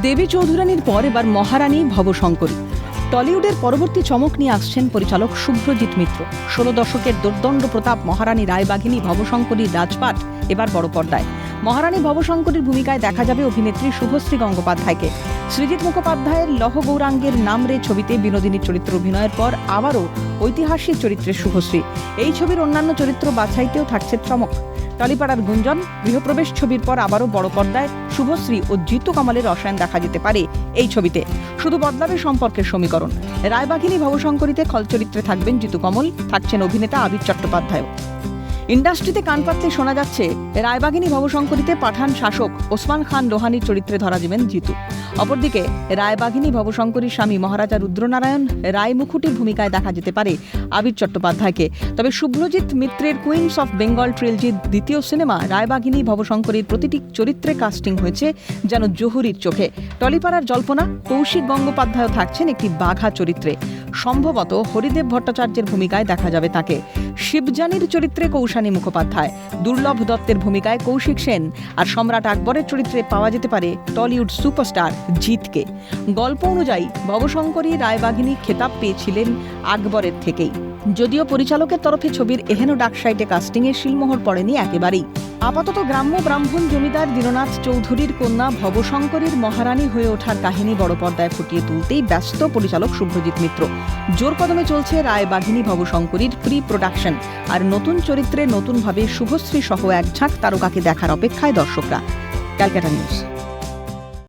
দেবী চৌধুরানীর পর এবার মহারানী ভবশঙ্করী। টলিউডের পরবর্তী চমক নিয়ে আসছেন পরিচালক শুভ্রজিৎ মিত্র। ষোলো দশকের দুর্দণ্ড প্রতাপ মহারানী রায়বাঘিনী ভবশঙ্করীর রাজপাট এবার বড় পর্দায়। মহারানী ভবশঙ্করের ভূমিকায় দেখা যাবে অভিনেত্রী শুভশ্রী গঙ্গোপাধ্যায়কে। সৃজিত মুখোপাধ্যায়ের লহ গৌরাঙ্গের নামরে ছবিতে বিনোদিনীর চরিত্র অভিনয়ের পর আবারও ঐতিহাসিক চরিত্রে শুভশ্রী। এই ছবির অন্যান্য চরিত্র বাছাইতেও থাকছে চমক। টলিপাড়ার গুঞ্জন, গৃহপ্রবেশ ছবির পর আবারও বড় পর্দায় শুভশ্রী ও জিতু কামালের রসায়ন দেখা যেতে পারে এই ছবিতে। শুধু বদলাবে সম্পর্কের সমীকরণ। রায়বাঘিনী ভবশঙ্করীতে খল চরিত্রে থাকবেন জিতু কমল, থাকছেন অভিনেতা আবির চট্টোপাধ্যায় ইন্ডাস্ট্রিতে কান পাতলে শোনা যাচ্ছে রায়বাঘিনী ভবশঙ্করীতে পাঠান শাসক ওসমান খান রোহানির চরিত্রে ধরা দেবেন জিতু। অপরদিকে রায়বাঘিনী ভবশঙ্করীর স্বামী মহারাজা রুদ্রনারায়ণ রায় মুখুটির ভূমিকায় দেখা যেতে পারে আবির চট্টোপাধ্যায়কে। তবে শুভ্রজিৎ মিত্রের কুইন্স অফ বেঙ্গল ট্রিলজির দ্বিতীয় সিনেমা রায়বাঘিনী ভবশঙ্করীর প্রতিটি চরিত্রে কাস্টিং হয়েছে যেন জহুরির চোখে। টলিপাড়ার জল্পনা, কৌশিক গঙ্গোপাধ্যায়ও থাকছেন একটি বাঘা চরিত্রে। সম্ভবত হরিদেব ভট্টাচার্যের ভূমিকায় দেখা যাবে তাকে। শিবজানির চরিত্রে কৌশানী মুখোপাধ্যায়, দুর্লভ দত্তের ভূমিকায় কৌশিক সেন আর সম্রাট আকবরের চরিত্রে পাওয়া যেতে পারে টলিউড সুপারস্টার জিতকে। গল্প অনুযায়ী ভবশঙ্করী রায়বাঘিনী খেতাব পেয়েছিলেন আকবরের থেকেই। যদিও পরিচালকের তরফে ছবির এহেন ডাকসাইটে কাস্টিংয়ে শিলমোহর পড়েনি একেবারেই। আপাতত গ্রাম্য ব্রাহ্মণ জমিদার দীননাথ চৌধুরীর কন্যা ভবশঙ্করীর মহারানী হয়ে ওঠার কাহিনী বড় পর্দায় ফুটিয়ে তুলতেই ব্যস্ত পরিচালক শুভ্রজিৎ মিত্র। জোর কদমে চলছে রায় বাঘিনী ভবশঙ্করীর প্রি প্রোডাকশন আর নতুন চরিত্রে নতুনভাবে শুভশ্রী সহ এক ঝাঁক তারকাকে দেখার অপেক্ষায় দর্শকরা। ক্যালকাটা নিউজ।